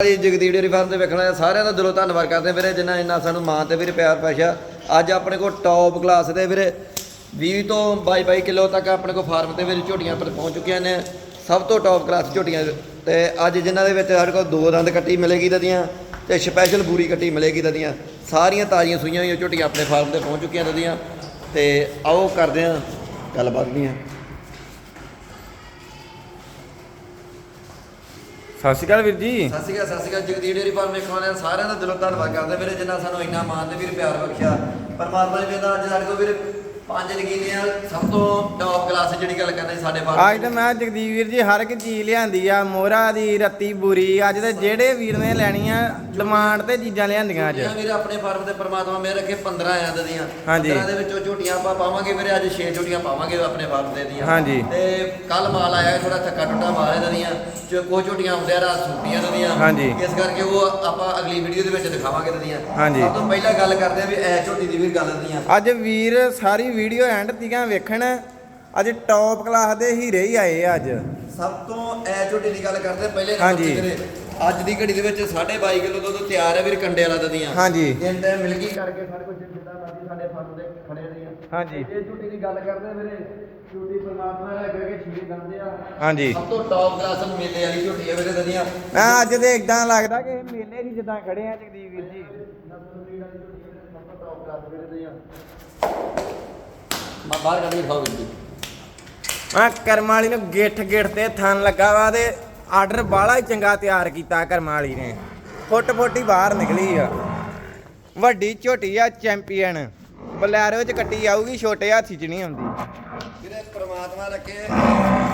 ਜੀ Jagdeep dairy farm ਤੇ ਵੇਖਣਾ ਸਾਰਿਆਂ ਦਾ ਦਿਲੋਂ ਧੰਨਵਾਦ ਕਰਦੇ ਵੀਰੇ, ਜਿਨ੍ਹਾਂ ਇੰਨਾ ਸਾਨੂੰ ਮਾਣ ਤੇ ਵੀਰੇ ਪਿਆਰ ਪਾਸ਼ਾ। ਅੱਜ ਆਪਣੇ ਕੋਲ ਟੌਪ ਕਲਾਸ ਦੇ ਵੀਰੇ 20 ਤੋਂ 22 22 ਕਿਲੋ ਤੱਕ ਆਪਣੇ ਕੋਲ ਫਾਰਮ ਤੇ ਵੀਰੇ ਝੋਟੀਆਂ ਪਰ ਪਹੁੰਚ ਚੁੱਕੀਆਂ ਨੇ। ਸਭ ਤੋਂ ਟੌਪ ਕਲਾਸ ਝੋਟੀਆਂ ਤੇ ਅੱਜ ਜਿਨ੍ਹਾਂ ਦੇ ਵਿੱਚ ਸਾਡੇ ਕੋਲ ਦੋ ਦੰਦ ਕੱਟੀ ਮਿਲੇਗੀ ਦਦੀਆਂ ਤੇ ਸਪੈਸ਼ਲ ਬੂਰੀ ਕੱਟੀ ਮਿਲੇਗੀ ਦਦੀਆਂ ਸਾਰੀਆਂ ਤਾਜ਼ੀਆਂ ਸੂਈਆਂ ਹੋਈਆਂ ਝੋਟੀਆਂ ਆਪਣੇ ਫਾਰਮ ਤੇ ਪਹੁੰਚ ਚੁੱਕੀਆਂ ਦਦੀਆਂ ਤੇ ਆਓ ਕਰਦੇ ਹਾਂ ਗੱਲਬਾਤ ਦੀਆਂ। ਸਤਿ ਸ਼੍ਰੀ ਅਕਾਲ ਵੀਰ ਜੀ। ਸਤਿ ਸ਼੍ਰੀ ਅਕਾਲ, ਸਤਿ ਸ਼੍ਰੀ ਅਕਾਲ। ਜਗਦੀਪ ਡੇਅਰੀ ਫਾਰਮ ਵੇਖਣ ਵਾਲਿਆਂ ਸਾਰਿਆਂ ਦਾ ਦਿਲੋਂ ਧੰਨਵਾਦ ਕਰਦੇ ਵੀਰੇ ਜਿਨ੍ਹਾਂ ਸਾਨੂੰ ਇੰਨਾ ਮਾਣ ਤੇ ਵੀਰ ਪਿਆਰ ਬਖਸ਼ਿਆ, ਪਰਮਾਤਮਾ ਜੀ ਕਹਿੰਦਾ ਅੱਜ ਸਾਡੇ ਕੋਲ ਵੀਰੇ ਪੰਜ ਨਗੀਨੀਆਂ ਸਭ ਤੋਂ ਟੌਪ ਕਲਾਸ ਜਿਹੜੀ ਗੱਲ ਕਰਨੀ ਸਾਡੇ ਫਾਰਮ ਅੱਜ ਤਾਂ ਮੈਂ ਜਗਦੀਪ ਵੀਰ ਜੀ ਹਰ ਇੱਕ ਚੀਜ਼ ਲਿਆਂਦੀ ਆ ਮੋਹਰਾ ਦੀ ਰੱਤੀ ਬੂਰੀ ਅੱਜ ਤੇ ਜਿਹੜੇ ਵੀਰ ਨੇ ਲੈਣੀ ਆ ਡਿਮਾਂਡ ਤੇ ਚੀਜ਼ਾਂ ਲਿਆਂਦੀਆਂ ਅੱਜ ਵੀਰੇ ਆਪਣੇ ਫਾਰਮ ਤੇ ਪਰਮਾਤਮਾ ਮੇਰੇ ਰੱਖੇ 15 ਆਇਆਂ ਦੀਆਂ ਹਾਂਜੀ। 15 ਦੇ ਵਿੱਚੋਂ ਝੋਟੀਆਂ ਆਪਾਂ ਪਾਵਾਂਗੇ ਵੀਰੇ ਅੱਜ 6 ਝੋਟੀਆਂ ਪਾਵਾਂਗੇ ਆਪਣੇ ਫਾਰਮ ਤੇ ਦੀਆਂ ਹਾਂਜੀ। ਤੇ ਕੱਲ ਮਾਲ ਆਇਆ ਥੋੜਾ ਥੱਕਾ ਟੁੱਟਾ ਮਾਲ ਇਹਨਾਂ ਦੀਆਂ ਜੋ ਕੋਈ ਝੋਟੀਆਂ ਹੁੰਦੇ ਆ ਰਾਤ ਸੁੱਟੀਆਂ ਦੀਆਂ ਹਾਂਜੀ। ਇਸ ਕਰਕੇ ਉਹ ਆਪਾਂ ਅਗਲੀ ਵੀਡੀਓ ਦੇ ਵਿੱਚ ਦਿਖਾਵਾਂਗੇ ਦੀਆਂ ਹਾਂਜੀ। ਸਭ ਤੋਂ ਪਹਿਲਾਂ ਗੱਲ ਕਰਦੇ ਆ ਵੀ ਐ ਝੋਟੀ ਦੀ ਵੀ ਗੱਲ ਦੀਆਂ ਅੱਜ ਵੀਰ ਸਾਰੀ ਵੀਡੀਓ ਐਂਡ ਤੀਕਾਂ ਵੇਖਣ ਅੱਜ ਟੌਪ ਕਲਾਸ ਦੇ ਹੀਰੇ ਹੀ ਆਏ ਆ ਅੱਜ। ਸਭ ਤੋਂ ਐ ਝੋਟੀ ਦੀ ਗੱਲ ਕਰਦੇ ਪਹਿਲੇ ਨੰਬਰ ਹਾਂਜੀ। ਤੇ ਵੀਰੇ ਅੱਜ ਦੀ ਘੜੀ ਦੇ ਵਿੱਚ 22.5 ਕਿਲੋ ਦੁੱਧ ਤਿਆਰ ਹੈ ਵੀਰ ਕੰਡੇ ਵਾਲਾ ਦਦੀਆਂ ਹਾਂਜੀ। ਦਿਨ ਟਾਈਮ ਮਿਲ ਗਈ। ਕਰਕੇ ਸਾਡੇ ਕੋਲ ਜਿੱਦਾਂ ਮਰਜ਼ੀ ਸਾਡੇ ਫਾਰਮ ਦੇ ਖੜੇ ਰਹੀਆਂ ਹਾਂਜੀ। ਇਹ ਝੋਟੀ ਦੀ ਗੱਲ ਕਰਦੇ ਵੀਰੇ ਝੋਟੀ ਪਰਮਾਤਮਾ ਨੇ ਅੱਗੇ ਅੱਗੇ ਛੀੜ ਦੰਦੇ ਆ। ਹਾਂਜੀ। ਸਭ ਤੋਂ ਟੌਪ ਕਲਾਸ ਮੇਲੇ ਵਾਲੀ ਝੋਟੀ ਹੈ ਵੀਰੇ ਦਦੀਆਂ ਮੈਂ ਅੱਜ ਤੇ ਇਦਾਂ ਲੱਗਦਾ ਕਿ ਇਹ ਮੇਲੇ 'ਚ ਜਿੱਦਾਂ ਖੜੇ ਆ ਜਗਦੀਪ ਵੀਰ ਜੀ। ਨਸਲ ਵਾਲੀ ਝੋਟੀ ਹੈ ਵੀਰੇ, ਸਭ ਤੋਂ ਟੌਪ ਕਲਾਸ ਵੀਰੇ ਦਦੀਆਂ ਬਾਹਰ ਕੱਢ ਕੇ ਖਾਓ ਵੀਰ ਜੀ। ਮੈਂ ਕਰਮ ਵਾਲੀ ਨੂੰ ਗਿੱਠ ਗਿੱਠ ਤੇ ਥਣ ਲੱਗਾ ਵਾ ਤੇ ਆਰਡਰ ਬਾਹਲਾ ਹੀ ਚੰਗਾ ਤਿਆਰ ਕੀਤਾ ਕਰਮ ਵਾਲੀ ਨੇ। ਫੁੱਟ ਫੁੱਟੀ ਬਾਹਰ ਨਿਕਲੀ ਆ। ਵੱਡੀ ਝੋਟੀ ਆ ਚੈਂਪੀਅਨ। ਬਲੈਰੋ ਚ ਕੱਟੀ ਆਊਗੀ ਛੋਟੇ ਹਾਥੀ ਚ ਨਹੀਂ ਆਉਂਦੀ। ਵੀਰੇ ਪ੍ਰਮਾਤਮਾ ਰੱਖੇ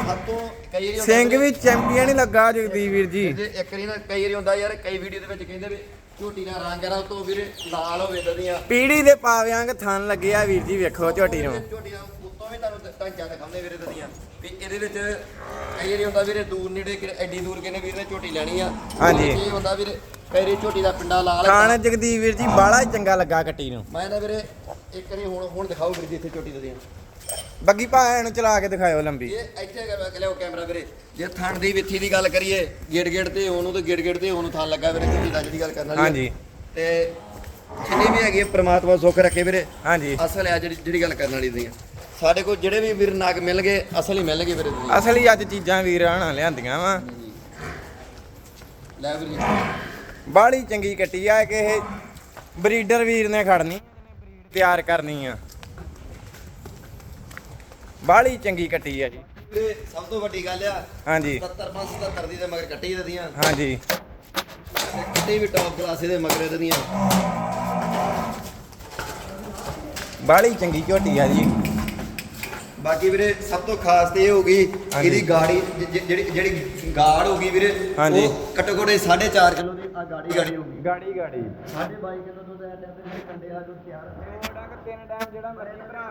ਸਭ ਤੋਂ ਕਈ ਵਾਰੀ ਹੁੰਦਾ ਸਿੰਘ ਵੀ ਚੈਂਪੀਅਨ ਹੀ ਲੱਗਾ ਜਗਦੀਪ ਵੀਰ ਜੀ। ਜੇ ਇੱਕ ਵਾਰੀ ਨਾ ਕਈ ਵਾਰੀ ਹੁੰਦਾ ਯਾਰ ਕਈ ਵੀਡੀਓ ਦੇ ਵਿੱਚ ਕਹਿੰਦੇ ਵੀ ਝੋਟੀ ਦਾ ਰੰਗ ਆ ਤੋਂ ਵੀਰੇ ਲਾਲ ਹੋਵੇ ਦਦੀਆਂ ਪੀੜੀ ਦੇ ਪਾਵਿਆਂਗ ਥਣ ਲੱਗੇ ਆ ਵੀਰ ਜੀ ਵੇਖੋ ਝੋਟੀ ਨੂੰ। ਝੋਟੀ ਦਾ ਉੱਤੋਂ ਵੀ ਤੁਹਾਨੂੰ ਢਾਂਚਾ ਦਿਖਾਉਂਦੇ ਵੀਰੇ ਦਦੀਆਂ ਵੀ ਇਹਦੇ ਵਿੱਚ ਕਈ ਵਾਰੀ ਹੁੰਦਾ ਵੀਰੇ ਦੂਰ ਨੇੜੇ ਕਿ ਐਡੀ ਦੂਰ ਕਿਨੇ ਵੀਰੇ ਨੇ ਝੋਟੀ ਲੈਣੀ ਆ। ਹਾਂਜੀ। ਇਹ ਹੁੰਦਾ ਵੀਰੇ ਕਈ ਝੋਟੀ ਦਾ ਪਿੰਡਾ ਲਾਲ ਥਣ ਜਗਦੀਪ ਵੀਰ ਜੀ ਬਾਹਲਾ ਹੀ ਚੰਗਾ ਲੱਗਾ ਕੱਟੀ ਨੂੰ। ਮੈਂ ਨਾ ਵੀਰੇ ਇੱਕ ਵਾਰੀ ਹੁਣ ਹੁਣ ਦਿਖਾਓ ਵੀਰੇ ਜੀ ਇੱਥੇ ਝੋਟੀ ਦਦੀਆਂ ਬੱਗੀ ਨੂੰ ਚਲਾ ਕੇ ਦਿਖਾਇਓ ਲੰਬੀ। ਇਹ ਇੱਥੇ ਕਰ ਲਿਓ ਕੈਮਰਾ ਵੀਰੇ। ਜੇ ਥਣ ਦੀ ਵਿੱਥੀ ਦੀ ਗੱਲ ਕਰੀਏ ਗੇੜ ਗੇੜ ਤੇ ਉਹਨੂੰ ਤੇ ਗੇੜ ਗੇੜ ਤੇ ਉਹਨੂੰ ਥਣ ਲੱਗਾ ਵੀਰੇ ਦਾ ਜਿਹੜੀ ਗੱਲ ਕਰਨ ਵਾਲੀ ਆ। ਹਾਂਜੀ। ਤੇ ਜਿੰਨੀ ਵੀ ਹੈਗੀ ਆ, ਪ੍ਰਮਾਤਮਾ ਸੁੱਖ ਰੱਖੇ ਵੀਰੇ। ਹਾਂਜੀ। ਅਸਲ ਹੈ ਜਿਹੜੀ ਜਿਹੜੀ ਗੱਲ ਕਰਨ ਵਾਲੀ ਦੀ ਸਾਡੇ ਕੋਲ ਜਿਹੜੇ ਵੀ ਵੀਰ ਨਗ ਮਿਲਣਗੇ ਅਸਲ ਹੀ ਮਿਲਣਗੇ ਵੀਰੇ ਤੁਸੀਂ। ਅਸਲੀ ਅੱਜ ਚੀਜ਼ਾਂ ਵੀਰ ਹਣਾ ਲਿਆਂਦੀਆਂ ਵਾ। ਲੈ ਵੀਰ। ਬਾਹਲੀ ਚੰਗੀ ਕੱਟੀ ਆ ਕਿ ਇਹ ਬਰੀਡਰ ਵੀਰ ਨੇ ਖੜਨੀ ਤਿਆਰ ਕਰਨੀ ਆ। ਬਾਹਲੀ ਚੰਗੀ ਕੱਟੀ ਆ ਜੀ। ਸਭ ਤੋਂ ਵੱਡੀ ਗੱਲ ਆ ਹਾਂਜੀ। 70 77 ਦੀ ਤੇ ਮਗਰ ਕੱਟੀ ਦਦੀਆਂ ਹਾਂਜੀ। ਕੱਟੀ ਵੀ ਟੌਪ ਕਲਾਸ ਦੇ ਮਗਰ ਦਦੀਆਂ ਬਾਹਲੀ ਚੰਗੀ ਝੋਟੀ ਆ ਜੀ। ਬਾਕੀ ਵੀਰੇ ਸਭ ਤੋਂ ਖਾਸ ਤੇ ਇਹ ਹੋਗੀ ਹਾਂਜੀ। ਇਹਦੀ ਗਾੜੀ ਜਿਹੜੀ ਜਿਹੜੀ ਗਾੜ ਹੋਗੀ ਵੀਰੇ ਹਾਂਜੀ। ਉਹ ਘੱਟੋ ਘੱਟ 4.5 ਕਿਲੋ ਦੀ ਆ ਗਾੜੀ ਗਾੜੀ। ਹੋਗੀ ਗਾੜੀ ਗਾੜੀ। 22 ਕਿਲੋ ਦੁੱਧ ਐ ਟਾਈਮ ਤੇ ਜਿਹੜੇ ਕੰਡੇ ਆ ਦੁੱਧ ਤਿਆਰ ਤਿੰਨ ਟਾਈਮ ਜਿਹੜਾ ਮਰਜ਼ੀ ਭਰਾ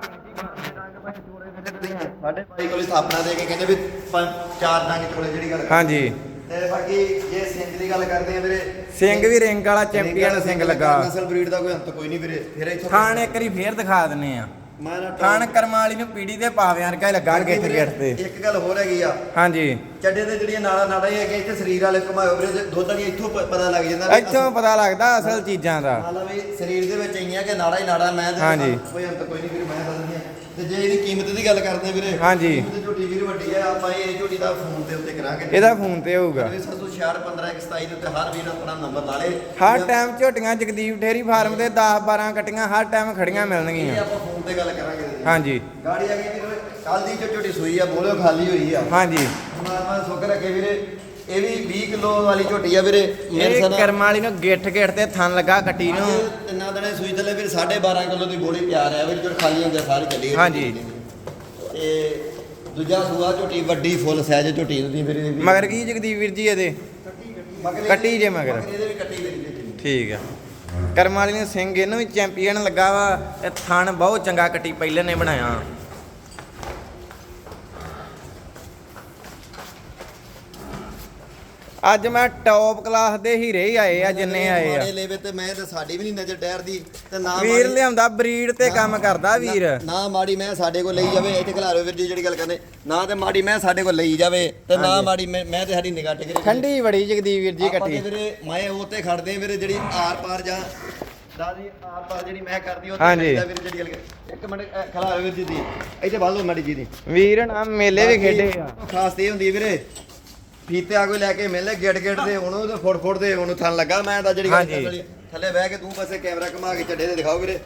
ਸਾਡੇ ਭਾਈ ਕੋਲ ਸਥਾਪਨਾ ਦੇ ਕੇ ਕਹਿੰਦੇ ਵੀ ਪੰਜ ਚਾਰ ਡੰਗ ਚੋਲੇ ਜਿਹੜੀ ਗੱਲ ਕਰਦੇ। ਹਾਂਜੀ। ਤੇ ਬਾਕੀ ਜੇ ਸਿੰਘ ਦੀ ਗੱਲ ਕਰਦੇ ਆ ਵੀਰੇ ਸਿੰਘ ਵੀ ਰਿੰਗ ਵਾਲਾ ਚੈਂਪੀਅਨ ਸਿੰਘ ਲੱਗਾ। ਨਸਲ ਬਰੀਡ ਦਾ ਕੋਈ ਅੰਤ ਕੋਈ ਨਹੀਂ ਵੀਰੇ ਫਿਰ ਇੱਥੋਂ ਥਾਣ ਇੱਕ ਵਾਰੀ ਫੇਰ ਦਿਖਾ ਦਿੰਨੇ ਆ। ਮੈਂ ਨਾ ਥਾਣ ਕਰਮਾਂ ਵਾਲੀ ਨੂੰ ਪੀੜੀ ਦੇ ਪਾਵਿਆਂ ਰਕਾ ਲੱਗਾ ਗਿੱਠ ਗਿੱਠ ਤੇ। ਇੱਕ ਗੱਲ ਹੋਰ ਹੈਗੀ ਆ। ਹਾਂਜੀ। ਚੱਡੇ ਤੇ ਜਿਹੜੀਆਂ ਨਾੜਾ ਨਾੜਾ ਹੀ ਹੈਗੇ ਇੱਥੇ ਸਰੀਰ ਵਾਲੇ ਘੁਮਾਇਓ ਵੀਰੇ ਦੁੱਧ ਵਾਲੀ ਇੱਥੋਂ ਪ- ਪਤਾ ਲੱਗ ਜਾਂਦਾ ਵੀ ਇੱਥੋਂ ਪਤਾ ਲੱਗਦਾ ਅਸਲ ਚੀਜ਼ਾਂ ਦਾ। ਹਾਲਾ ਵੀ ਸਰੀਰ ਦੇ ਵਿੱਚ ਇੰਨੀਆਂ ਕਿ ਨਾੜਾ ਹੀ ਨਾੜਾ ਮੈਂ ਤੇ ਹਾਂਜੀ। ਕੋਈ ਅੰਤ ਕੋਈ ਨਹੀਂ ਵੀਰੇ ਮੈਂ ਦੱਸ ਦਿੰਦੀ ਤੇ ਜੇ ਇਹਦੀ ਕੀਮਤ ਦੀ ਗੱਲ ਕਰਦੇ ਆ ਵੀਰੇ ਹਾਂਜੀ। ਕੀਮਤ ਝੋਟੀ ਵੀਰ ਵੱਡੀ ਆ ਆਪਾਂ ਇਹ ਝੋਟੀ ਦਾ ਫੋਨ ਦੇ ਉੱਤੇ ਕਰਾਂਗੇ। ਇਹਦਾ ਫੋਨ ਤੇ ਹੋਊਗਾ। 766 15 27 ਦੇ ਉੱਤੇ ਹਰ ਵੀਰ ਆਪਣਾ ਨੰਬਰ ਲਾ ਲੇ। ਹਰ ਟਾਈਮ ਝੋਟੀਆਂ ਜਗਦੀਪ ਠੇਰੀ ਫਾਰਮ ਤੇ 10 12 ਕਟੀਆਂ ਹਰ ਟਾਈਮ ਖੜੀਆਂ ਇਹ ਮਿਲਣਗੀਆਂ ਆਪਾਂ ਫੋਨ ਤੇ ਗੱਲ ਕਰਾਂਗੇ। ਹਾਂਜੀ। ਗਾੜੀ ਆ ਗਈ ਵੀਰੇ ਕੱਲ ਦੀ ਜੋ ਝੋਟੀ ਸੂਈ ਆ ਬੋਲਿਓ ਖਾਲੀ ਹੋਈ ਆ। ਹਾਂਜੀ। ਮਾਰਮਾ ਸੁੱਕ ਰੱਖੇ ਵੀਰੇ। ਇਹ ਵੀ 20 ਕਿਲੋ ਵਾਲੀ ਝੋਟੀ ਆ ਵੀਰੇ ਮੇਰੇ ਇਹ ਕਰਮ ਵਾਲੀ ਨੂੰ ਗਿੱਠ ਗਿੱਠ ਤੇ ਥਣ ਲੱਗਾ ਕੱਟੀ ਨੂੰ। ਤਿੰਨਾਂ ਦਿਨੇ ਸੂਈ ਥੱਲੇ ਵੀਰ 12.5 ਕਿਲੋ ਦੀ ਬੋਲੀ ਤਿਆਰ ਆ ਵੀਰ ਜੋ ਖਾਲੀ ਹੁੰਦੇ ਸਾਰੀ ਚੱਲੀ ਗਈ ਹਾਂਜੀ। ਤੇ ਦੂਜਾ ਸੂਆ ਝੋਟੀ ਵੱਡੀ ਫੁੱਲ ਸਾਈਜ਼ ਝੋਟੀ ਦੀ ਵੀਰੇ। ਮਗਰ ਕੀ ਜਗਦੀਪ ਵੀਰ ਜੀ ਇਹਦੇ? ਮਗਰ ਕੱਟੀ ਜੇ ਮਗਰ। ਇਹਦੇ ਵੀ ਕੱਟੀ ਵੀਰ ਜੀ। ਠੀਕ ਆ। ਕਰਮ ਵਾਲੀ ਨੂੰ ਸਿੰਘ ਇਹਨੂੰ ਵੀ ਚੈਂਪੀਅਨ ਲੱਗਾ ਵਾ ਤੇ ਥਣ ਬਹੁਤ ਚੰਗਾ ਕੱਟੀ ਪਹਿਲੇ ਨੇ ਬਣਾਇਆ। ਅੱਜ ਮੈਂ ਟੌਪ ਕਲਾਸ ਦੇ ਹੀਰੇ ਹੀ ਆਏ ਆ ਜਿੰਨੇ ਆਏ ਆ। ਮਾੜੇ ਲੇਵੇ ਤੇ ਮੈਂ ਤੇ ਸਾਡੀ ਵੀ ਨਹੀਂ ਨਜ਼ਰ ਡੈਰਦੀ ਤੇ ਨਾ ਵੀਰ ਮਾੜੀ- ਲਿਆਉਂਦਾ ਬਰੀਡ ਤੇ ਕੰਮ ਕਰਦਾ ਵੀਰ। ਨਾ- ਮਾੜੀ ਮੈਂ ਸਾਡੇ ਕੋਲ ਲਈ ਜਾਵੇ ਇੱਥੇ ਖਿਲਾਰੋ ਵੀਰ ਜੀ ਜਿਹੜੀ ਗੱਲ ਕਰਦੇ ਨਾ ਤੇ ਮਾੜੀ ਮੈਂ ਸਾਡੇ ਕੋਲ ਲਈ ਜਾਵੇ ਤੇ ਨਾ। ਮਾੜੀ ਮੈਂ ਮੈਂ ਤੇ ਸਾਡੀ ਨਿਗਾਹ ਟਿਕ ਰਹੀ ਠੰਡੀ ਬੜੀ ਜਗਦੀਪ ਵੀਰ ਜੀ ਆਪਾਂ ਤੇ ਵੀਰੇ ਮੈਂ ਉਹ ਤੇ ਖੜਦੇ ਵੀਰੇ ਜਿਹੜੀ ਆਰ ਪਾਰ ਜਾਂ ਦਾਦੀ ਆਰ ਪਾਰ ਜਿਹੜੀ ਮੈਂ ਕਰਦੀ ਉਹ ਹਾਂਜੀ। ਵੀਰੇ ਜਿਹੜੀ ਗੱਲ ਕਰ- ਇੱਕ ਮਿੰਟ ਖਿਲਾਰੋ ਵੀਰ ਜੀ ਦੀ ਇੱਥੇ ਬਾਲ ਮਾੜੀ ਜੀ ਦੀ। ਵੀਰ ਨਾ ਮੇਲੇ ਵੀ ਖੇਡੇ ਆ। ਖਾਸ ਤੇ ਇਹ ਹੁੰਦੀ ਹੈ ਵੀਰੇ ਫੀਤੇ ਆ ਕੋਈ ਲੈ ਕੇ ਮਿਲਨੇ ਗੇਟ ਗੇਟ ਦੇ ਉਹਨੂੰ ਤੇ ਫੁੱਟ ਫੁੱਟ ਦੇ ਉਹਨੂੰ ਥਣ ਲੱਗਾ। ਮੈਂ ਤਾਂ ਜਿਹੜੀ ਗੱਲ ਥੱਲੇ ਬਹਿ ਕੇ ਤੂੰ ਪਾਸੇ ਕੈਮਰਾ ਘੁਮਾ ਕੇ ਚੱਡੇ ਤੇ ਦਿਖਾਓ ਵੀਰੇ।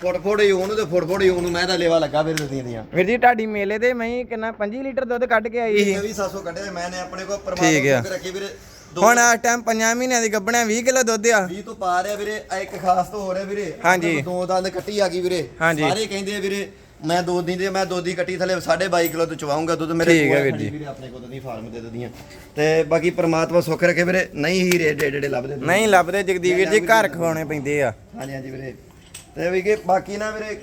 ਫੁੱਟ ਫੁੱਟ ਹੀ ਉਹਨੂੰ ਤੇ ਫੁੱਟ ਫੁੱਟ ਹੀ ਉਹਨੂੰ ਮੈਂ ਤਾਂ ਲੇਵਾ ਲੱਗਾ ਵੀਰੇ ਦਦੀਆਂ ਦੀਆਂ। ਵੀਰ ਜੀ ਤੁਹਾਡੀ ਮੇਲੇ ਦੇ ਮੈਂ ਕਿੰਨਾ 25 ਲੀਟਰ ਦੁੱਧ ਕੱਢ ਕੇ ਆਈ ਸੀ। ਇਹ ਵੀ 700 ਕੱਢੇ ਮੈਂ ਨੇ ਆਪਣੇ ਕੋਲ ਆ। ਪਰਮਾਤਮਾ ਨੂੰ ਰੱਖੀ ਵੀਰੇ। ਹੁਣ ਇਸ ਟਾਈਮ 5 ਮਹੀਨਿਆਂ ਦੀ ਗੱਬਣਾ 20 ਕਿਲੋ ਦੁੱਧ ਆ। 20 ਤੋਂ ਪਾ ਰਿਹਾ ਵੀਰੇ ਆਹ ਇੱਕ ਖਾਸ ਤੋਂ ਹੋ ਰਿਹਾ ਵੀਰੇ। ਹਾਂਜੀ। ਦੋ ਦੰਦ ਕੱਟੀ ਆ ਗਈ ਵੀਰੇ। ਸਾਰੇ ਕਹਿੰਦੇ ਆ ਵੀਰੇ ਮੈਂ ਦੋ ਦਿਨ ਦੇ ਮੈਂ ਦੋ ਦੀ ਕੱਟੀ ਥੱਲੇ 22.5 ਕਿਲੋ ਤੋਂ ਚਵਾਉਂਗਾ ਦੁੱਧ ਮੇਰੇ ਠੀਕ ਹੈ ਕੋਲ। ਵੀਰ ਜੀ। ਵੀਰੇ ਆਪਣੇ ਕੋਲ ਨਹੀਂ ਫਾਰਮ ਦੇ ਦਦੀਆਂ। ਤੇ ਬਾਕੀ ਪ੍ਰਮਾਤਮਾ ਸੁੱਖ ਰੱਖੇ ਵੀਰੇ ਨਹੀਂ ਹੀ ਰੇਡੇ ਏਡੇ ਲੱਭਦੇ ਨਹੀਂ ਲੱਭਦੇ ਜਗਦੀਪ ਵੀਰ ਜੀ ਘਰ ਖਵਾਉਣੇ ਪੈਂਦੇ ਆ। ਹਾਂਜੀ ਹਾਂਜੀ ਵੀਰੇ। ਤੇ ਵੀ ਕਿ ਬਾਕੀ ਨਾ ਵੀਰੇ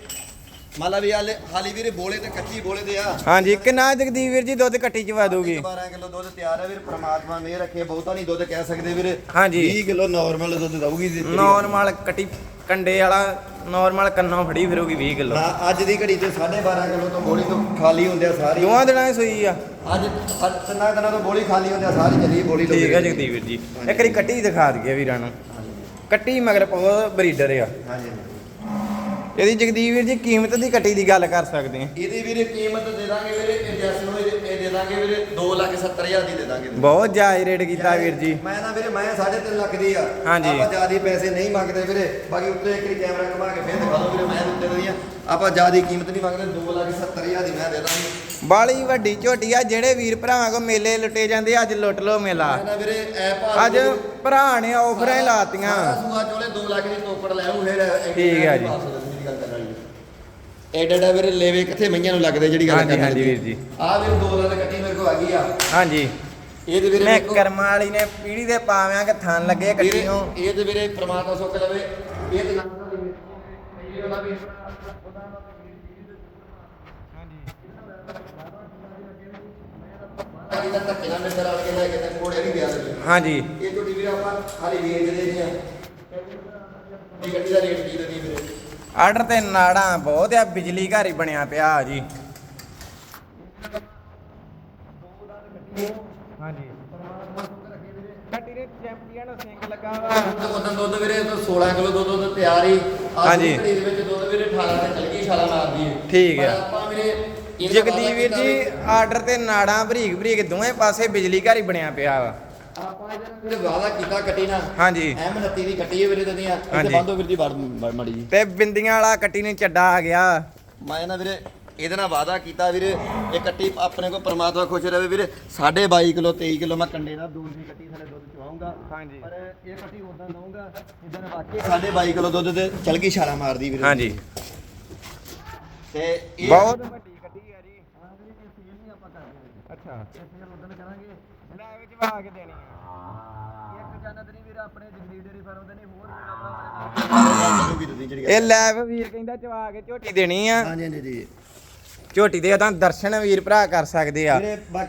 ਮੰਨ ਲਾ ਵੀ ਹਾਲੇ ਹਾਲੀ ਵੀਰੇ ਬੋਲੇ ਤੇ ਕੱਚੀ ਬੋਲੇ ਦੇ ਆ। ਹਾਂਜੀ ਕਿੰਨਾ ਜਗਦੀਪ ਵੀਰ ਜੀ ਦੁੱਧ ਕੱਟੀ ਚਵਾ ਦੂਗੀ 12 ਕਿਲੋ ਦੁੱਧ ਤਿਆਰ ਹੈ ਵੀਰੇ ਪ੍ਰਮਾਤਮਾ ਮਿਹਰ ਰੱਖੇ ਬਹੁਤਾ ਨਹੀਂ ਦੁੱਧ ਕਹਿ ਸਕਦੇ ਵੀਰੇ। ਹਾਂਜੀ। 20 ਕਿਲੋ ਨਾਰਮਲ ਦੁੱਧ ਦਊਗੀ ਜੀ। ਨਾਰਮਲ ਕੱਟੀ ਕੰਡੇ ਵਾਲਾ ਨਾਰਮਲ ਕੰਨੋਂ ਫੜੀ ਫਿਰੂਗੀ 20 ਕਿਲੋ। ਨਾ ਅੱਜ ਦੀ ਘੜੀ ਤੇ 12.5 ਕਿਲੋ ਤੋਂ ਬੋਲੀ ਤੋਂ ਖਾਲੀ ਹੁੰਦੇ ਆ ਸਾਰੀ। ਦੋਵਾਂ ਦਿਨਾਂ 'ਚ ਸੂਈ ਆ। ਅੱਜ ਅੱਜ ਤਿੰਨਾਂ ਦਿਨਾਂ ਤੋਂ ਬੋਲੀ ਖਾਲੀ ਹੁੰਦੇ ਆ ਸਾਰੀ ਚੱਲੀ ਬੋਲੀ ਤੋਂ ਠੀਕ ਆ ਜਗਦੀਪ ਵੀਰ ਜੀ। ਇੱਕ ਵਾਰੀ ਕੱਟੀ ਦਿਖਾ ਦਈਏ ਵੀਰਾਂ ਨੂੰ। ਕੱਟੀ ਮਗਰ ਬਰੀਡਰ ਆ। ਹਾਂਜੀ। ਇਹਦੀ ਜਗਦੀਪ ਵੀਰ ਜੀ ਕੀਮਤ ਦੀ ਕੱਟੀ ਦੀ ਗੱਲ ਕਰ ਸਕਦੇ ਆ ਇਹਦੀ ਵੀਰੇ ਕੀਮਤ ਦੇ ਦਾਂਗੇ ਵੀਰੇ ਇੰਜੈਕਸ਼ਨ ਨੂੰ ਇਹ ਇਹ ਦੇ ਦਾਂਗੇ ਵੀਰੇ 2,70,000 ਦੀ ਦੇ ਦਾਂਗੇ ਬਹੁਤ ਜਾਇਜ਼ ਰੇਟ ਕੀਤਾ ਵੀਰ ਜੀ। ਮੈਂ ਨਾ ਵੀਰੇ ਮੈਂ 3.5 ਲੱਖ ਦੀ ਆ। ਹਾਂਜੀ। ਆਪਾਂ ਜਿਆਦੀ ਪੈਸੇ ਨਹੀਂ ਮੰਗਦੇ ਵੀਰੇ। ਬਾਕੀ ਉੱਤੇ ਇੱਕ ਵਾਰੀ ਕੈਮਰਾ ਘੁਮਾ ਕੇ ਫੇਰ ਦਿਖਾ ਦਿਓ ਵੀਰੇ ਮੈਂ ਉੱਤੇ ਦੀ ਆ ਆਪਾਂ ਜਿਆਦੀ ਕੀਮਤ ਨਹੀਂ ਮੰਗਦੇ 2,70,000 ਦੀ ਮੈਂ ਦੇ ਦਾਂਗੇ। ਬਾਲੀ ਵੱਡੀ ਝੋਟੀ ਆ ਜਿਹੜੇ ਵੀਰ ਭਰਾਵਾਂ ਕੋ ਮੇਲੇ ਲੁੱਟੇ ਜਾਂਦੇ ਆ, ਅੱਜ ਲੁੱਟ ਲੋ ਮੇਲਾ। ਮੈਂ ਨਾ ਵੀਰੇ ਐ ਭਾਅ ਅੱਜ ਭਰਾ ਨੇ ਆਫਰਾਂ ਹੀ ਲਾਤੀਆਂ। ਸੂਆ ਚੋਲੇ 2 ਲੱਖ ਦੀ ਤੋਕੜ ਲੈ ਆਉ ਫਿਰ ਠੀਕ ਆ ਜੀ। ਐਡਾ ਐਡਾ ਵੀਰੇ ਲੇਵੇ ਕਿੱਥੇ ਮਈਆਂ ਨੂੰ ਲੱਗਦੇ ਜਿਹੜੀ ਗੱਲ ਹਾਂਜੀ, ਹਾਂਜੀ ਲੱਗੀ। ਵੀਰ ਜੀ। ਆਹ ਵੀਰੇ ਦੋ ਦਿਨ ਕੱਟੀ ਮੇਰੇ ਕੋਲ ਆ ਗਈ ਆ। ਹਾਂਜੀ। ਇਹ ਤੇ ਵੀਰੇ ਮੈਂ ਵੇਖੋ, ਕਰਮਾਂ ਵਾਲੀ ਨੇ ਪੀੜੀ ਦੇ ਪਾਵਿਆਂ ਕਿ ਥਣ ਲੱਗੇ ਵੀਰੇ ਨੂੰ ਇਹ ਤੇ ਵੀਰੇ ਪ੍ਰਮਾਤਮਾ ਸੁੱਖ ਲਵੇ ਇਹ ਤੇ ਨਾ ਇਹ ਉਹਦਾ ਵੀ ਹਾਂਜੀ ਦਾ ਧੱਕੇ ਨਾਲ ਮੇਰੇ ਨਾਲ ਕੇ ਲੈ ਕੇ ਤੇ ਕੋੜੇ ਨਹੀਂ ਗਿਆ ਤੇ ਹਾਂਜੀ। ਇਹ ਝੋਟੀ ਵੀਰੇ ਆਪਾਂ ਖਾਲੀ ਵੇਚਦੇ ਨਹੀਂ ਆ। ਇਹ ਗੱਡੀ ਦਾ ਰੇਟ ਕੀ ਦਿੰਦੀ ਵੀਰੇ? ਆਰਡਰ ਤੇ ਨਾੜਾਂ ਬਹੁਤ ਆ ਬਿਜਲੀ ਘਰ ਹੀ ਬਣਿਆ ਪਿਆ ਜੀ। ਹਾਂਜੀ। ਕੱਟੀ ਦੇ ਚੈਂਪੀਅਨ ਸਿੰਘ ਲੱਗਾ ਵਾ। ਉਦੋਂ ਦੁੱਧ ਵੀਰੇ ਤਾਂ 16 ਕਿਲੋ ਦੁੱਧ ਦੁੱਧ ਤਿਆਰ ਹੀ। ਅੱਜ ਹਾਂਜੀ। ਦੀ ਘੜੀ ਦੇ ਵਿੱਚ ਦੁੱਧ ਵੀਰੇ 18 ਤੇ ਚਲ ਗਈ ਛਾਲਾ ਮਾਰਦੀ ਹੈ ਠੀਕ ਪਰ ਹੈ। ਆਪਾਂ ਵੀਰੇ ਇਹਦਾ ਜਗਦੀਪ ਵੀਰ ਜੀ ਆਰਡਰ ਤੇ ਨਾੜਾਂ ਬਰੀਕ ਬਰੀਕ ਦੋਵੇਂ ਪਾਸੇ ਬਿਜਲੀ ਘਰ ਹੀ ਬਣਿਆ ਪਿਆ ਵੀ। ਆਪਾਂ ਵੀਰੇ ਵਾਦਾ ਕੀਤਾ ਕੱਟੀ ਨਾ ਹਾਂਜੀ। ਐਮ 29 ਦੀ ਕੱਟੀ ਹੈ ਵੀਰੇ ਦਦੀਆਂ ਇੱਥੇ ਹਾਂਜੀ। ਬੰਦੋ ਵੀਰ ਦੀ ਵੜ ਮੜੀ ਜੀ। ਤੇ ਬਿੰਦੀਆਂ ਵਾਲਾ ਕੱਟੀ ਨੇ ਚੱਡਾ ਆ ਗਿਆ। ਮੈਂ ਨਾ ਵੀਰੇ ਇਹਦੇ ਨਾਲ ਵਾਦਾ ਕੀਤਾ ਵੀਰੇ। ਇਹ ਕੱਟੀ ਆਪਣੇ ਕੋ ਪ੍ਰਮਾਤਮਾ ਖੁਸ਼ ਰਵੇ ਵੀਰੇ। 22 ਕਿਲੋ 23 ਕਿਲੋ ਮੈਂ ਕੰਡੇ ਦਾ ਦੂਰ ਦੀ ਕੱਟੀ ਥਲੇ ਦੁੱਧ ਚਵਾਉਂਗਾ। ਹਾਂਜੀ। ਪਰ ਇਹ ਕੱਟੀ ਉਦਾਂ ਦਊਂਗਾ ਜਿੱਦਾਂ ਵਾਕਈ 22 ਕਿਲੋ ਦੁੱਧ ਤੇ ਚਲ ਗਈ ਛਾਲਾ ਮਾਰਦੀ ਵੀਰੇ। ਹਾਂਜੀ। ਤੇ ਇਹ ਬਹੁਤ ਵੱਡੀ ਕੱਟੀ ਆ ਜੀ। ਅੱਛਾ। ਉਦੋਂ ਕਰਾਂਗੇ। ਲੈ ਵਿੱਚ ਵਾ ਕੇ ਦੇਣੀ ਆ। ਇੱਕ ਜਨਤ ਨਹੀਂ ਵੀਰ ਆਪਣੇ ਜਗਦੀਪ ਡੇਰੀ ਫਾਰਮ ਦੇ ਨਹੀਂ ਹੋਰ ਵੀਰ ਇਹ ਲੈਬ ਵੀਰ ਕਹਿੰਦਾ ਚਵਾ ਕੇ ਝੋਟੀ ਦੇਣੀ ਆ। ਹਾਂਜੀ ਹਾਂਜੀ ਜੀ। ਝੋਟੀ ਦੇ ਤਾਂ ਦਰਸ਼ਨ ਵੀਰ ਭਰਾ ਕਰ ਸਕਦੇ ਆ।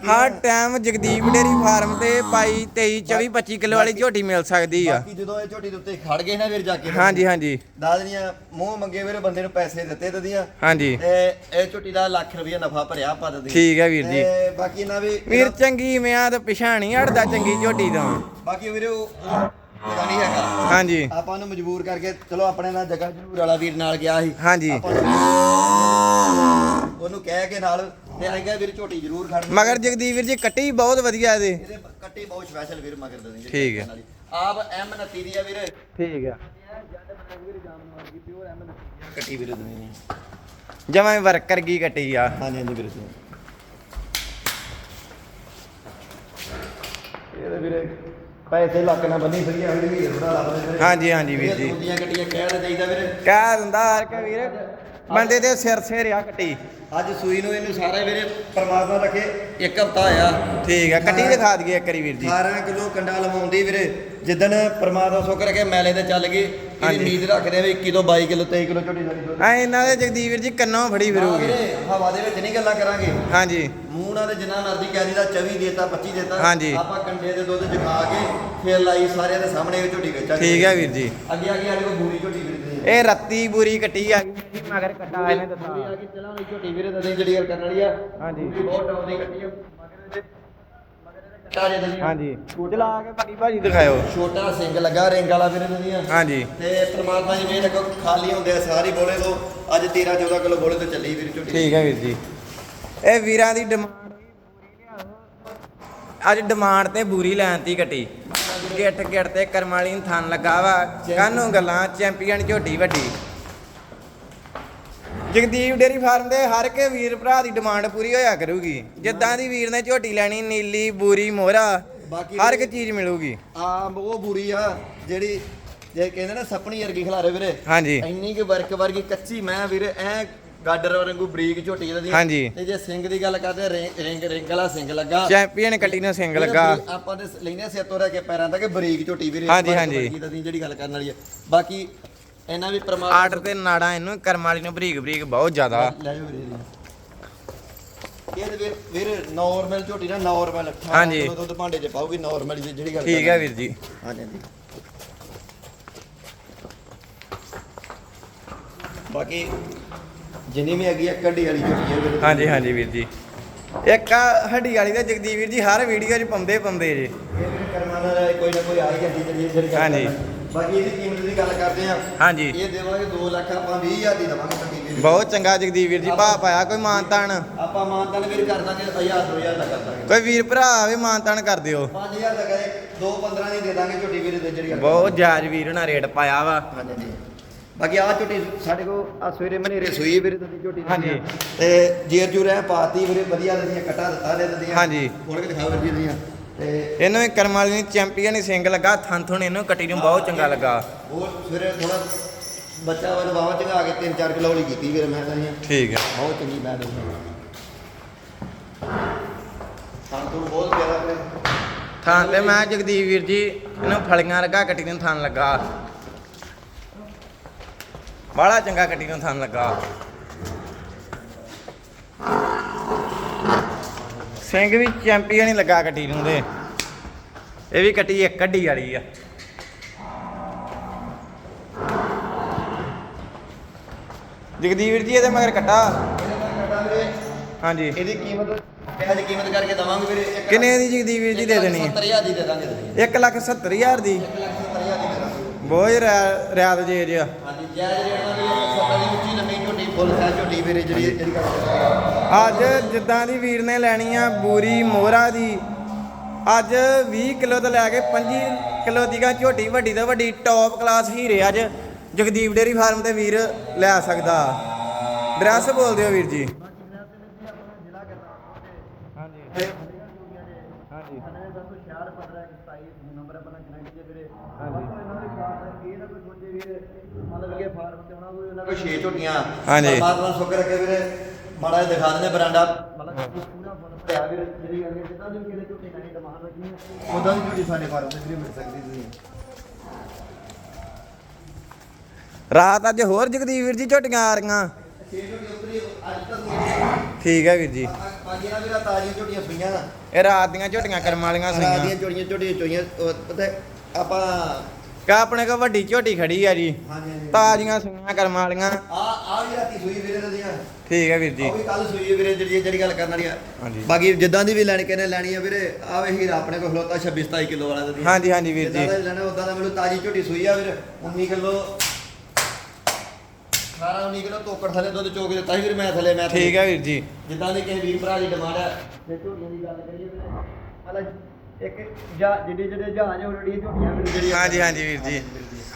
ਹਰ ਟਾਈਮ ਜਗਦੀਪ ਡੇਰੀ ਫਾਰਮ ਤੇ ਪਾਈ 23 24 25 ਕਿਲੋ ਵਾਲੀ ਝੋਟੀ ਮਿਲ ਸਕਦੀ ਆ। ਬਾਕੀ ਜਦੋਂ ਇਹ ਝੋਟੀ ਦੇ ਉੱਤੇ ਖੜ ਗਏ ਨਾ ਵੀਰ ਜਾ ਕੇ ਹਾਂਜੀ ਹਾਂਜੀ। ਦਾਦਰੀਆਂ ਮੂੰਹ ਮੰਗੇ ਵੀਰੇ ਬੰਦੇ ਨੂੰ ਪੈਸੇ ਦਿੱਤੇ ਦਦੀਆਂ ਹਾਂਜੀ। ਤੇ ਇਹ ਝੋਟੀ ਦਾ ਲੱਖ ਰੁਪਏ ਨਫਾ ਭਰਿਆ ਆਪਾਂ ਦਦੀਆਂ ਠੀਕ ਹੈ ਵੀਰ ਜੀ। ਤੇ ਬਾਕੀ ਨਾ ਵੀ ਵੀਰ ਚੰਗੀ ਮਿਆਂ ਤੇ ਪਿਛਾਣੀ ਹਟਦਾ ਚੰਗੀ ਝੋਟੀ ਤੋਂ। ਬਾਕੀ ਵੀਰੇ ਨਹੀਂ ਹੈਗਾ। ਹਾਂਜੀ। ਆਪਾਂ ਨੂੰ ਮਜਬੂਰ ਕਰਕੇ ਚਲੋ ਆਪਣੇ ਨਾਲ ਜਗਾ ਜਰੂਰ ਵਾਲਾ ਵੀਰ ਨਾਲ ਗਿਆ ਸੀ। ਹਾਂਜੀ। ਉਹਨੂੰ ਕਹਿ ਕੇ ਨਾਲ ਤੇ ਅਸੀਂ ਕਿਹਾ ਵੀਰ ਝੋਟੀ ਜਰੂਰ ਖੜਨੀ ਮਗਰ ਜਗਦੀਪ ਵੀਰ ਜੀ ਕੱਟੀ ਬਹੁਤ ਵਧੀਆ ਇਹਦੇ। ਇਹਦੇ ਕੱਟੀ ਬਹੁਤ ਸਪੈਸ਼ਲ ਵੀਰ ਮਗਰ ਦੇ ਦਿੰਦੇ ਠੀਕ ਹੈ। ਆਪ ਐਮ 29 ਦੀ ਆ ਵੀਰੇ। ਠੀਕ ਆ। ਕੱਟੀ ਵੀਰੇ ਦਿੰਦੇ ਨੇ। ਜਮਾਂ ਵਰਕਰ ਕੀ ਕੱਟੀ ਆ। ਹਾਂਜੀ ਹਾਂਜੀ ਵੀਰੇ ਇਹ ਵੀਰੇ ਪੈਸੇ ਲੱਕ ਨਾਲ ਬੰਨੀ ਫਰੀ ਆ ਵੀਰੇ ਵੀਰ ਥੋੜਾ ਲੱਗਦਾ ਵੀਰੇ ਹਾਂਜੀ ਹਾਂਜੀ ਵੀਰ ਜੀ। ਦੂਜੀਆਂ ਗੱਡੀਆਂ ਕਹਿ ਤਾਂ ਚਾਹੀਦਾ ਵੀਰੇ। ਕਹਿ ਦਿੰਦਾ ਹਰ ਕੇ ਵੀਰ। ਬੰਦੇ ਦੇ ਸਿਰ ਸਿਰ ਆ ਕੱਟੀ। ਅੱਜ ਸੂਈ ਨੂੰ ਇਹਨੂੰ ਸਾਰੇ ਵੀਰੇ ਪਰਮਾਤਮਾ ਰੱਖੇ ਇੱਕ ਹਫਤਾ ਆਇਆ ਠੀਕ ਆ ਕੱਟੀ ਦਿਖਾ ਦਈਏ ਇੱਕ ਵਾਰੀ ਵੀਰ ਜੀ। 18 ਕਿਲੋ ਕੰਡਾ ਲਵਾਉਂਦੀ ਵੀਰੇ। ਜਿੱਦਣ ਪਰਮਾਤਮਾ ਸੁੱਖ ਰੱਖੇ ਮੈਲੇ ਤੇ ਚੱਲ ਗਈ ਇਹਦੀ। ਉਮੀਦ ਰੱਖਦੇ ਆ ਵੀ 21 ਤੋਂ 22 ਕਿਲੋ 23 ਕਿਲੋ ਝੋਟੀ ਸਾਡੀ ਐ ਇਹਨਾਂ ਦੇ ਜਗਦੀਪ ਵੀਰ ਜੀ ਕੰਨੋਂ ਫੜੀ ਫਿਰੂਗੀ। ਹਵਾ ਦੇ ਵਿੱਚ ਨਹੀਂ ਗੱਲਾਂ ਕਰਾਂਗੇ। ਹਾਂਜੀ। ਮੂੰਹ ਨਾਲ ਜਿੰਨਾ ਮਰਜ਼ੀ ਕਹਿ ਦੀਦਾ 24 ਦੇਤਾ 25 ਦੇਤਾ। ਹਾਂਜੀ। ਆਪਾਂ ਕੰਡੇ ਦੇ ਦੁੱਧ ਜਗਾ ਕੇ ਫੇਰ ਲਾਈ ਸਾਰਿਆਂ ਦੇ ਸਾਹਮਣੇ ਝੋਟੀ ਵੇਚਾਂਗੇ। ਠੀਕ ਹੈ ਵੀਰ ਜੀ। ਅੱਗੇ ਅੱਗੇ ਸਾਡੇ ਕੋਲ ਬੂਰੀ ਝੋਟੀ ਵੀਰੇ। ਇਹ ਰੱਤੀ ਬੂਰੀ ਕੱਟੀ ਆ ਗਈ। ਮਗਰ ਕੱਟਾ ਇਹਨੇ ਬੂਰੀ ਆ ਦਿੱਤਾ ਗਈ ਚਲਾਂ ਵਾਲੀ ਝੋਟੀ ਵੀਰੇ ਦਦੇ ਜਿਹੜੀ ਗੱਲ ਕਰਨ ਵਾਲੀ ਆ। ਹਾਂਜੀ। ਬਹੁਤ ਟੌਪ ਦੀ ਕੱਟੀ ਆ। ਮਗਰ ਇਹਦੇ ਮਗਰ ਇਹਦੇ ਕੱਟਾ ਜੇ ਦਦੀ ਹਾਂਜੀ। ਚਲਾ ਕੇ ਭਾਜੀ ਭਾਜੀ ਦਿਖਾਇਓ। ਛੋਟਾ ਸਿੰਘ ਲੱਗਾ ਰਿੰਗ ਵਾਲਾ ਵੀਰੇ ਦਦੀਆਂ ਹਾਂਜੀ। ਤੇ ਪ੍ਰਮਾਤਮਾ ਜੀ ਰੱਖੋ ਖਾਲੀ ਹੁੰਦੇ ਆ ਸਾਰੀ ਬੋਲੇ ਤੋਂ। ਅੱਜ 13 14 ਕਿਲੋ ਬੋਲੇ ਤੋਂ ਚੱਲੀ ਵੀਰ ਝੋਟੀ। ਠੀਕ ਹੈ ਵੀਰ ਜੀ। ਇਹ ਵੀਰਾਂ ਦੀ ਡਿਮਾਂਡ ਅੱਜ ਡਿਮਾਂਡ ਤੇ ਬੂਰੀ ਲੈਣ ਤੀ ਕੱਟੀ ਗਿੱਠ ਗਿੱਠ ਤੇ ਕਰਮ ਵਾਲੀ ਨੂੰ ਥਣ ਲੱਗਾ ਵਾ। ਕਾਨੂੰ ਗੱਲਾਂ ਚੈਂਪੀਅਨ ਝੋਟੀ ਵੱਡੀ। ਜਗਦੀਪ ਡੇਰੀ ਫਾਰਮ ਦੇ ਹਰ ਇੱਕ ਵੀਰ ਭਰਾ ਦੀ ਡਿਮਾਂਡ ਪੂਰੀ ਹੋਇਆ ਕਰੂਗੀ। ਜਿੱਦਾਂ ਦੀ ਵੀਰ ਨੇ ਝੋਟੀ ਲੈਣੀ ਨੀਲੀ ਬੂਰੀ ਮੋਹਰਾ ਬਾਕੀ ਹਰ ਇੱਕ ਚੀਜ਼ ਮਿਲੂਗੀ। ਆ ਉਹ ਬੁਰੀ ਆ ਜਿਹੜੀ ਜੇ ਕਹਿੰਦੇ ਨਾ ਸਪਣੀ ਵਰਗੀ ਖਿਲਾਰੇ ਵੀਰੇ। ਹਾਂਜੀ। ਇੰਨੀ ਕਿ ਵਰਕ ਵਰਗੀ ਕੱਚੀ ਮੈਂ ਵੀਰੇ ਐ ਗਾਡਰ ਵਾਂਗੂ ਬਰੀਕ ਝੋਟੀ ਇਹਦੀ ਹਾਂਜੀ। ਤੇ ਜੇ ਸਿੰਘ ਦੀ ਗੱਲ ਕਰਦੇ ਆ, ਰਿੰਗ ਰਿੰਗ ਰਿੰਗ ਵਾਲਾ ਸਿੰਘ ਲੱਗਾ। ਚੈਂਪੀਅਨ ਕੱਟੀ ਨੂੰ ਸਿੰਘ ਲੱਗਾ। ਆਪਾਂ ਦੇ ਲੈਨੇ ਸਿਰ ਤੋਂ ਰਹਿ ਕੇ ਪੈਰਾਂ ਤੱਕ ਬਰੀਕ ਝੋਟੀ ਹਾਂਜੀ, ਵਰਕ ਹਾਂਜੀ। ਤਾਂ ਦੀ ਜਿਹੜੀ ਗੱਲ ਕਰਨ ਵਾਲੀ ਹੈ ਬਾਕੀ ਇਹਨਾਂ ਵੀ ਪਰਮਾਤਮਾ ਆਰਡਰ ਤੇ ਨਾੜਾ ਇਹਨੂੰ ਕਰਮ ਵਾਲੀ ਨੂੰ ਬਰੀਕ ਬਰੀਕ ਬਹੁਤ ਜ਼ਿਆਦਾ। ਲੈ ਜਾਓ ਵੀਰੇ ਜੀ। ਇਹ ਤੇ ਵੀਰ ਵੀਰ ਨਾਰਮਲ ਝੋਟੀ ਨਾ ਨਾਰਮਲ ਹਾਂਜੀ। ਦੁੱਧ ਭਾਂਡੇ 'ਚ ਪਾਉਗੀ ਨਾਰਮਲ ਜਿਹੜੀ ਗੱਲ ਠੀਕ ਹੈ ਵੀਰ ਜੀ। ਹਾਂਜੀ ਹਾਂਜੀ। ਬਾਕੀ ਜਿੰਨੀ ਵੀ ਹੈਗੀ ਆ ਕੱਢੀ ਵਾਲੀ ਝੋਟੀ ਹੈ ਵੀਰੇ। ਹਾਂਜੀ ਹਾਂਜੀ ਵੀਰ ਜੀ। ਇੱਕ ਹੱਡੀ ਵਾਲੀ ਦਾ ਜਗਦੀਪ ਵੀਰ ਜੀ ਹਰ ਵੀਡੀਓ 'ਚ ਪਾਉਂਦੇ ਪਾਉਂਦੇ ਜੀ। ਇਹ ਵੀਰੇ ਕਰਮਾਂ ਨਾਲ ਕੋਈ ਨਾ ਕੋਈ ਆ ਹੀ ਜਾਂਦੀ ਜਿਹੜੀ ਜਿਹੜੀ ਗੱਲ ਹਾਂਜੀ। ਕਰਦਾ। ਬਾਕੀ ਇਹਦੀ ਕੀਮਤ ਦੀ ਗੱਲ ਕਰਦੇ ਆ। ਹਾਂਜੀ। ਇਹ ਦੇਵਾਂਗੇ 2 ਲੱਖ ਆਪਾਂ 20000 ਦੀ ਦੇਵਾਂਗੇ ਕੱਢੀ ਵੀਰੇ ਬਹੁਤ ਚੰਗਾ ਜਗਦੀਪ ਵੀਰ ਜੀ ਭਾ ਪਾਇਆ ਕੋਈ ਮਾਨਤਾਨ ਆਪਾਂ ਮਾਨਤਾਨ ਵੀਰ ਕਰ ਦਾਂਗੇ 1000 2000 ਦਾ ਕਰ ਦਾਂਗੇ। ਕੋਈ ਵੀਰ ਭਰਾ ਆਵੇ ਮਾਨਤਾਨ ਕਰ ਦਿਓ। 5000 ਦਾ ਕਰੇ 2 15 ਦੀ ਦੇ ਦਾਂਗੇ ਝੋਟੀ ਵੀਰੇ ਤੇ ਜਿਹੜੀ ਬਹੁਤ ਜਾਇਜ਼ ਵੀਰ ਨਾਲ ਰੇਟ ਪਾਇਆ ਵਾ। ਹਾਂਜੀ। ਬਾਕੀ ਆ ਝੋਟੀ ਸਾਡੇ ਕੋ ਆ ਸਵੇਰੇ ਮਨੇਰੇ ਸੂਈ ਵੀਰੇ ਤੁਹਾਡੀ ਝੋਟੀ ਹਾਂਜੀ। ਤੇ ਜੇਰ ਜੂ ਰਹਿ ਪਾਤੀ ਵੀਰੇ ਵਧੀਆ ਦਦੀਆਂ ਕਟਾ ਦਿੱਤਾ ਦੇ ਦਦੀਆਂ। ਹਾਂਜੀ। ਖੋਲ ਕੇ ਦਿਖਾਓ ਵੀਰ ਜੀ ਦਦੀਆਂ ਤੇ ਇਹਨੂੰ ਵੀ ਕਰਮ ਵਾਲੀ ਚੈਂਪੀਅਨ ਹੀ ਸਿੰਘ ਲੱਗਾ ਥਣ ਥੁਣ ਇਹਨੂੰ ਕੱਟੀ ਨੂੰ ਬਹੁਤ ਚੰਗਾ ਲੱਗਾ। ਉਹ ਸਵੇਰੇ ਥੋੜਾ ਬੱਚਾ ਵਾਲਾ ਵਾਵਾ ਚੰਗਾ ਕੇ 3-4 ਕਿਲੋ ਵਾਲੀ ਕੀਤੀ ਵੀਰੇ ਮੈਂ ਤਾਂ ਠੀਕ ਹੈ। ਬਹੁਤ ਚੰਗੀ ਮੈਂ ਦੱਸਾਂ ਤਾਂ ਤੋਂ ਬਹੁਤ ਪਿਆਰਾ ਵੀਰੇ। ਥਾਂ ਤੇ ਮੈਂ ਜਗਦੀਪ ਵੀਰ ਜੀ ਇਹਨੂੰ ਫਲੀਆਂ ਲੱਗਾ ਕੱਟੀ ਨੂੰ ਥਣ ਲੱਗਾ। ਬੜਾ ਚੰਗਾ ਕੱਟੀ ਨੂੰ ਥਣ ਲੱਗਾ। ਸਿੰਘ ਵੀ ਚੈਂਪੀਅਨ ਹੀ ਲੱਗਾ ਕੱਟੀ ਨੂੰ ਦੇ। ਇਹ ਵੀ ਕੱਟੀ ਇੱਕ ਕੱਢੀ ਵਾਲੀ ਆ। ਜਗਦੀਪ ਵੀਰ ਜੀ ਇਹਦੇ ਮਗਰ ਕੱਟਾ। ਹਾਂਜੀ। ਇਹਦੀ ਕੀਮਤ ਇਹਦੀ ਕੀਮਤ ਕਰਕੇ ਦਵਾਂਗੇ ਵੀਰੇ। ਕਿੰਨੇ ਦੀ ਜਗਦੀਪ ਵੀਰ ਜੀ ਦੇ ਦੇਣੀ ਹੈ 70000 ਦੀ ਦੇ ਦਾਂਗੇ 1 ਲੱਖ 70 ਹਜ਼ਾਰ ਦੀ? 1 ਲੱਖ 70000 ਦੀ ਬਹੁਤ ਹੀ ਰਿਆ- ਰਿਆਤ ਜੇ ਜਿਆ ਜਾਇਜ਼ ਰੇਟ ਨਾਲ ਵੀ ਸੱਤਾਂ ਦੀ ਉੱਚੀ ਲੰਮੀ ਝੋਟੀ ਫੁੱਲ ਸਾਈਜ਼ ਝੋਟੀ ਵੀਰੇ ਜਿਹੜੀ ਜਿਹੜੀ ਗੱਲ ਕਰਦੇ ਆ ਅੱਜ ਜਿੱਦਾਂ ਦੀ ਵੀਰ ਨੇ ਲੈਣੀ ਆ ਬੂਰੀ ਮੋਹਰਾ ਦੀ ਅੱਜ 20 ਕਿਲੋ ਤੋਂ ਲੈ ਕੇ 25 ਕਿਲੋ ਦੀ ਗਾ ਝੋਟੀ ਵੱਡੀ ਤੋਂ ਵੱਡੀ ਟੌਪ ਕਲਾਸ ਹੀਰੇ ਅੱਜ ਜਗਦੀਪ ਡੇਰੀ ਫਾਰਮ ਤੇ ਵੀਰ ਲੈ ਸਕਦਾ। ਡਰੈਸ ਬੋਲ ਦਿਓ ਵੀਰ ਜੀ। ਹਾਂਜੀ। ਕੋਈ ਛੇ ਝੋਟੀਆਂ। ਹਾਂਜੀ। ਪਰਮਾਤਮਾ ਸ਼ੁਕਰ ਹੈ ਵੀਰੇ। ਮਾੜਾ ਜਿਹਾ ਦਿਖਾ ਦਿੰਦੇ ਬਰਾਂਡਾ। ਮਤਲਬ ਪੂਰਾ ਫੁੱਲ ਭਰਿਆ ਵੀਰੇ ਜਿਹੜੀ ਗੱਲ ਹੈ ਜਿੱਦਾਂ ਦੀ ਵੀ ਕਿਹੜੇ ਝੋਟੀ ਨਹੀਂ ਦਮਾਨ ਰੱਖਣੀ ਉਦਾਂ ਦੀ ਝੋਟੀ ਸਾਡੇ ਫਾਰਮ ਤੇ ਵੀਰੇ ਮਿਲ ਸਕਦੀ ਤੁਸੀਂ। ਰਾਤ ਅੱਜ ਹੋਰ ਜਗਦੀਪ ਵੀਰ ਜੀ ਝੋਟੀਆਂ ਆ ਰਹੀਆਂ। ਛੇ ਝੋਟੀਆਂ ਉਤਰੀ ਅੱਜ ਤੱਕ ਠੀਕ ਹੈ ਵੀਰ ਜੀ। ਪਾਜੀ ਨਾਲ ਵੀਰਾ ਤਾਜ਼ੀਆਂ ਝੋਟੀਆਂ ਸੁਈਆਂ। ਨਾ ਇਹ ਰਾਤ ਦੀਆਂ ਝੋਟੀਆਂ ਕਰਮ ਵਾਲੀਆਂ ਰਾਤ ਦੀਆਂ ਸੀਗੀਆਂ ਝੋਟੀਆਂ ਝੋਟੀਆਂ ਚੋਈਆਂ ਉਹ ਪਤਾ ਹੈ, ਆਪਾਂ ਕਾ ਆਪਣੇ ਕੋਲ ਵੱਡੀ ਝੋਟੀ ਖੜੀ ਆ ਜੀ। ਹਾਂਜੀ ਤਾਜ਼ੀਆਂ ਸੀਗੀਆਂ ਕਰਮ ਵਾਲੀਆਂ। ਆ ਆ ਵੀ ਰਾਤੀ ਸੂਈ ਵੀਰੇ ਦੀਆਂ। ਠੀਕ ਹੈ ਵੀਰ ਜੀ। ਉਹ ਵੀ ਕੱਲ ਸੂਈ ਵੀਰੇ ਜਿਹੜੀ ਜਿਹੜੀ ਗੱਲ ਕਰਨ ਵਾਲੀ ਆ। ਹਾਂਜੀ। ਬਾਕੀ ਜਿੱਦਾਂ ਦੀ ਵੀ ਲੈਣੀ ਕਿਨੇ ਲੈਣੀ ਆ ਵੀਰੇ ਆ ਵੇ ਹੀਰਾ ਆਪਣੇ ਕੋਲ ਖਲੋਤਾ 26 27 ਕਿਲੋ ਵਾਲਾ ਦੀ ਹਾਂਜੀ ਹਾਂਜੀ ਵੀਰ ਜਿੱਦਾਂ ਜੀ ਦਾ ਵੀ ਲੈਣਾ ਉਦਾਂ ਦਾ ਮੈਨੂੰ ਤਾਜੀ ਝੋਟੀ ਸੂਈ ਆ ਵੀਰ 19 ਕਿਲੋ। 18 19 ਕਿਲੋ ਤੋਕੜ ਥਲੇ ਦੁੱਧ ਚੋਕ ਦਿੱਤਾ ਸੀ ਵੀਰ ਮੈਂ ਥਲੇ ਮੈਂ। ਠੀਕ ਹੈ ਵੀਰ ਜੀ। ਜਿੱਦਾਂ ਦੀ ਕਿਸੇ ਵੀਰ ਭਰਾ ਦੀ ਡਿਮਾਂਡ ਹੈ ਤੇ ਝੋਟੀਆਂ ਦੀ ਗੱਲ ਕਰੀਏ ਵੀਰੇ ਮਤਲਬ ਇੱਕ ਜਾਂ ਜਿਹੜੇ ਜਿਹੜੇ ਜਹਾਜ਼ ਉੜੀਆਂ ਝੋਟੀਆਂ ਵੀਰ ਜਿਹੜੀਆਂ ਹਾਂਜੀ ਹਾਂਜੀ ਵੀਰ ਜੀ।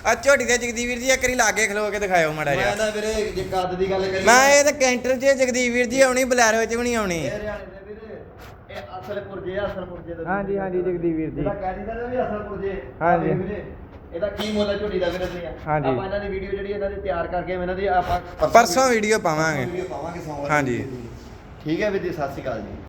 ਆ ਝੋਟੀ ਦੇ ਜਗਦੀਪ ਵੀਰ ਜੀ ਇੱਕ ਵਾਰੀ ਲਾਗੇ ਖਲੋ ਕੇ ਦਿਖਾਇਓ ਮਾੜਾ ਮੈਂ ਜਿਹਾ ਤਾਂ ਵੀਰੇ ਜੇ ਕੱਦ ਦੀ ਗੱਲ ਕਰੀਏ ਮੈਂ ਇਹ ਤਾਂ ਕੈਂਟਰ 'ਚ ਜਗਦੀਪ ਵੀਰ ਜੀ ਆਉਣੀ ਬਲੈਰੋ 'ਚ ਵੀ ਨਹੀਂ ਆਉਣੀ। ਇਹ ਹਰਿਆਣੇ ਦੇ ਵੀਰੇ ਇਹ ਅਸਲ ਪੁਰਜੇ ਆ ਅਸਲ ਪੁਰਜੇ ਦੇ ਹਾਂਜੀ ਹਾਂਜੀ ਜਗਦੀਪ ਵੀਰ ਜੀ। ਜਿਹੜਾ ਕਹਿ ਦਿੰਦਾ ਨਾ ਵੀ ਅਸਲ ਪੁਰਜੇ ਹਾਂਜੀ। ਵੀਰੇ ਇਹਦਾ ਕੀ ਮੁੱਲ ਹੈ ਝੋਟੀ ਦਾ ਵੀਰੇ ਤੇ ਹਾਂਜੀ। ਆਪਾਂ ਇਹਨਾਂ ਦੀ ਵੀਡੀਓ ਜਿਹੜੀ ਇਹਨਾਂ ਦੀ ਤਿਆਰ ਕਰਕੇ ਇਹਨਾਂ ਦੀ ਆਪਾਂ ਪਰਸੋਂ ਵੀਡੀਓ ਪਾਵਾਂਗੇ। ਵੀਡੀਓ ਪਾਵਾਂਗੇ ਸੋਮਵਾਰ ਹਾਂਜੀ। ਠੀਕ ਹੈ ਵੀਰ ਜੀ ਸਤਿ ਸ਼੍ਰੀ ਅਕਾਲ ਜੀ।